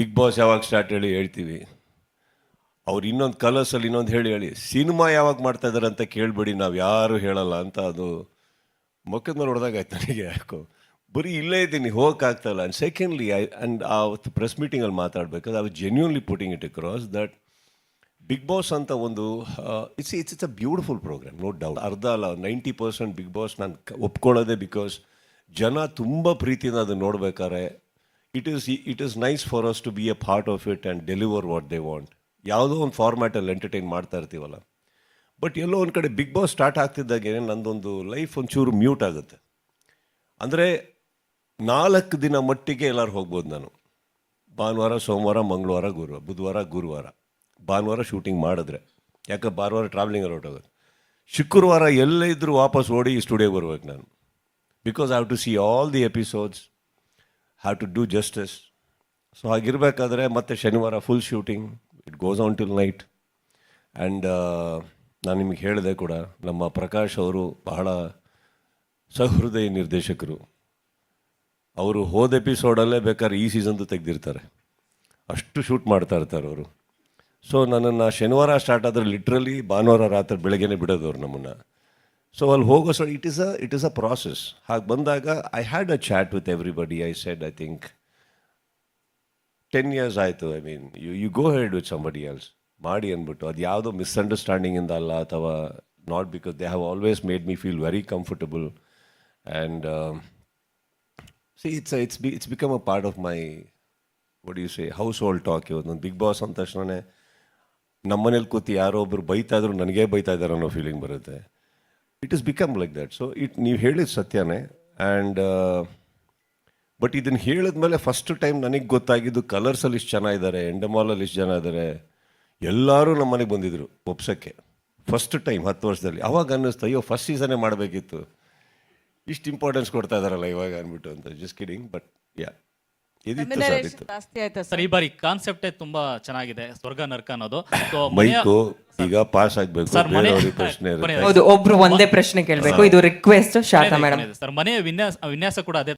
Big boss ಯಾವಾಗ start ಹೇಳಿ ಹೇಳ್ತೀವಿ. ಅವ್ರು ಇನ್ನೊಂದು ಕಲರ್ಸಲ್ಲಿ ಇನ್ನೊಂದು ಹೇಳಿ ಹೇಳಿ, ಸಿನಿಮಾ ಯಾವಾಗ ಮಾಡ್ತಾ ಇದ್ದಾರೆ ಅಂತ ಕೇಳಬೇಡಿ, ನಾವು ಯಾರು ಹೇಳಲ್ಲ ಅಂತ ಅದು ಮುಖದ ಮೇಲೆ ಹೊಡೆದಾಗ ಆಯ್ತು ನನಗೆ ಯಾಕೋ. ಬರೀ ಇಲ್ಲೇ ಇದ್ದೀನಿ ಹೋಗೋಕ್ಕಾಗ್ತಾಯಿಲ್ಲ ಆ್ಯಂಡ್ ಸೆಕೆಂಡ್ಲಿ ಐ ಆ್ಯಂಡ್ ಆವತ್ತು ಪ್ರೆಸ್ ಮೀಟಿಂಗಲ್ಲಿ ಮಾತಾಡಬೇಕಾದ್ರೆ I genuinely putting it across that Bigg Boss ಅಂತ ಒಂದು it's it's it's a beautiful programme no doubt ಅರ್ಧ ಅಲ್ಲ ನೈಂಟಿ ಪರ್ಸೆಂಟ್ ಬಿಗ್ ಬಾಸ್ ನಾನು ಒಪ್ಕೊಳ್ಳೋದೆ ಬಿಕಾಸ್ ಜನ ತುಂಬ ಪ್ರೀತಿಯಿಂದ ಅದನ್ನು ನೋಡ್ಬೇಕಾದ್ರೆ it is it is nice for us to be a part of it and deliver what they want ಯಾವುದೋ ಒಂದು ಫಾರ್ಮ್ಯಾಟಲ್ಲಿ ಎಂಟರ್ಟೈನ್ ಮಾಡ್ತಾ ಇರ್ತೀವಲ್ಲ. ಬಟ್ ಎಲ್ಲೋ ಒಂದು ಕಡೆ ಬಿಗ್ ಬಾಸ್ ಸ್ಟಾರ್ಟ್ ಆಗ್ತಿದ್ದಾಗೆ ನಂದೊಂದು ಲೈಫ್ ಒಂಚೂರು ಮ್ಯೂಟ್ ಆಗುತ್ತೆ. ಅಂದರೆ ನಾಲ್ಕು ದಿನ ಮಟ್ಟಿಗೆ ಎಲ್ಲರೂ ಹೋಗ್ಬೋದು ನಾನು. ಭಾನುವಾರ, ಸೋಮವಾರ, ಮಂಗಳವಾರ, ಗುರುವಾರ, ಬುಧವಾರ, ಗುರುವಾರ. ಭಾನುವಾರ ಶೂಟಿಂಗ್ ಮಾಡಿದ್ರೆ. ಯಾಕೆ ಭಾನುವಾರ ಟ್ರಾವೆಲಿಂಗ್ ಹೊರಟೋಗೋದು? ಶುಕ್ರವಾರ ಎಲ್ಲೇ ಇದ್ದರೂ ವಾಪಸ್ ಓಡಿ ಸ್ಟುಡಿಯೋಗೆ ಬರ್ಬೇಕು ನಾನು. Because I have to see all the episodes have to do justice so ಹಾಗಿರಬೇಕಾದ್ರೆ ಮತ್ತೆ ಶನಿವಾರ full shooting it goes on till night and ನಾನು ನಿಮಗೆ ಹೇಳಿದೆ ಕೂಡ, ನಮ್ಮ ಪ್ರಕಾಶ್ ಅವರು ಬಹಳ ಸಹೃದಯ ನಿರ್ದೇಶಕರು. ಅವರು ಹೋದ ಎಪಿಸೋಡಲ್ಲೇ ಬೇಕಾದ್ರೆ ಈ ಸೀಸನ್ದು ತೆಗೆದಿರ್ತಾರೆ. ಅಷ್ಟು ಶೂಟ್ ಮಾಡ್ತಾ ಇರ್ತಾರೆ ಅವರು. ಸೊ ನನ್ನನ್ನು ಶನಿವಾರ ಸ್ಟಾರ್ಟ್ ಆದರೆ ಲಿಟ್ರಲಿ ಭಾನುವಾರ ರಾತ್ರಿ ಬೆಳಗ್ಗೆನೇ ಬಿಡೋದು ಅವ್ರು ನಮ್ಮನ್ನು. ಸೊ ಅಲ್ಲಿ ಹೋಗೋ so it is a it is a process ಹಾಗೆ ಬಂದಾಗ I had a chat with everybody I said I think ten years ಆಯಿತು. I mean you you go ahead with somebody else ಮಾಡಿ ಅಂದ್ಬಿಟ್ಟು. ಅದು ಯಾವುದೋ ಮಿಸ್ಅಂಡರ್ಸ್ಟ್ಯಾಂಡಿಂಗಿಂದ ಅಲ್ಲ, ಅಥವಾ not because they have always made me feel very comfortable and see it's it's be it's become a part of my would you say household talk ಇವತ್ತು Bigg Boss ಅಂದ ತಕ್ಷಣ ನಮ್ಮನೇಲಿ ಕೂತಿ ಯಾರೋ ಒಬ್ರು ಬೈತಾ ಇದ್ರು, ನನಗೇ ಬೈತಾ ಇದ್ದಾರೆ ಅನ್ನೋ ಫೀಲಿಂಗ್ ಬರುತ್ತೆ. It is become like that so it ನೀವು ಹೇಳಿದ ಸತ್ಯನೇ. ಆ್ಯಂಡ್ ಬಟ್ ಇದನ್ನು ಹೇಳಿದ್ಮೇಲೆ ಫಸ್ಟ್ ಟೈಮ್ ನನಗೆ ಗೊತ್ತಾಗಿದ್ದು ಕಲರ್ಸಲ್ಲಿ ಇಷ್ಟು ಜನ ಇದ್ದಾರೆ ಎಂಡಮಾಲಲ್ಲಿ ಇಷ್ಟು ಜನ ಇದ್ದಾರೆ ಎಲ್ಲರೂ ನಮ್ಮ ಮನೆಗೆ ಬಂದಿದ್ದರು ಒಪ್ಸೋಕ್ಕೆ. ಫಸ್ಟ್ ಟೈಮ್ ಹತ್ತು ವರ್ಷದಲ್ಲಿ. ಅವಾಗ ಅನ್ನಿಸ್ತು, ಅಯ್ಯೋ ಫಸ್ಟ್ ಸೀಸನ್ನೇ ಮಾಡಬೇಕಿತ್ತು. ಇಷ್ಟು ಇಂಪಾರ್ಟೆನ್ಸ್ ಕೊಡ್ತಾ ಇದ್ದಾರಲ್ಲ ಇವಾಗ, ಅಂದ್ಬಿಟ್ಟು ಅಂತ. ಜಸ್ಟ್ ಕಿಡಿಂಗ್ ಬಟ್ ಯಾ ಇದಿತ್ತು ಸರ್ ಇತ್ತು ಜಾಸ್ತಿ ಆಯ್ತಾ ಸರ್? ಈ ಬಾರಿ ಕಾನ್ಸೆಪ್ಟ್ ತುಂಬಾ ಚೆನ್ನಾಗಿದೆ ಸ್ವರ್ಗ ನರ್ಕ ಅನ್ನೋದು. So, ಮನೆಯ- ಮೈಕು ಈಗ ಪಾಸ್ ಆಗ್ಬೇಕು ಸರ್ ಮನೆ ಬೇರೆಯವ್ರಿಗೆ ಪ್ರಶ್ನೆ ಇರುತ್ತೆ. ಕೊನೆಯದು. ಹೌದು ಒಬ್ರು ಒಂದೇ ಪ್ರಶ್ನೆ ಕೇಳಬೇಕು. ಇದು ರಿಕ್ವೆಸ್ಟ್ ಶಾರದಾ ಮೇಡಮ್. ಕೊನೆಯದು. ಸರ್ ಮನೆಯ ವಿನ್ಯಾಸ ವಿನ್ಯಾಸ ಕೂಡ ಅದೇ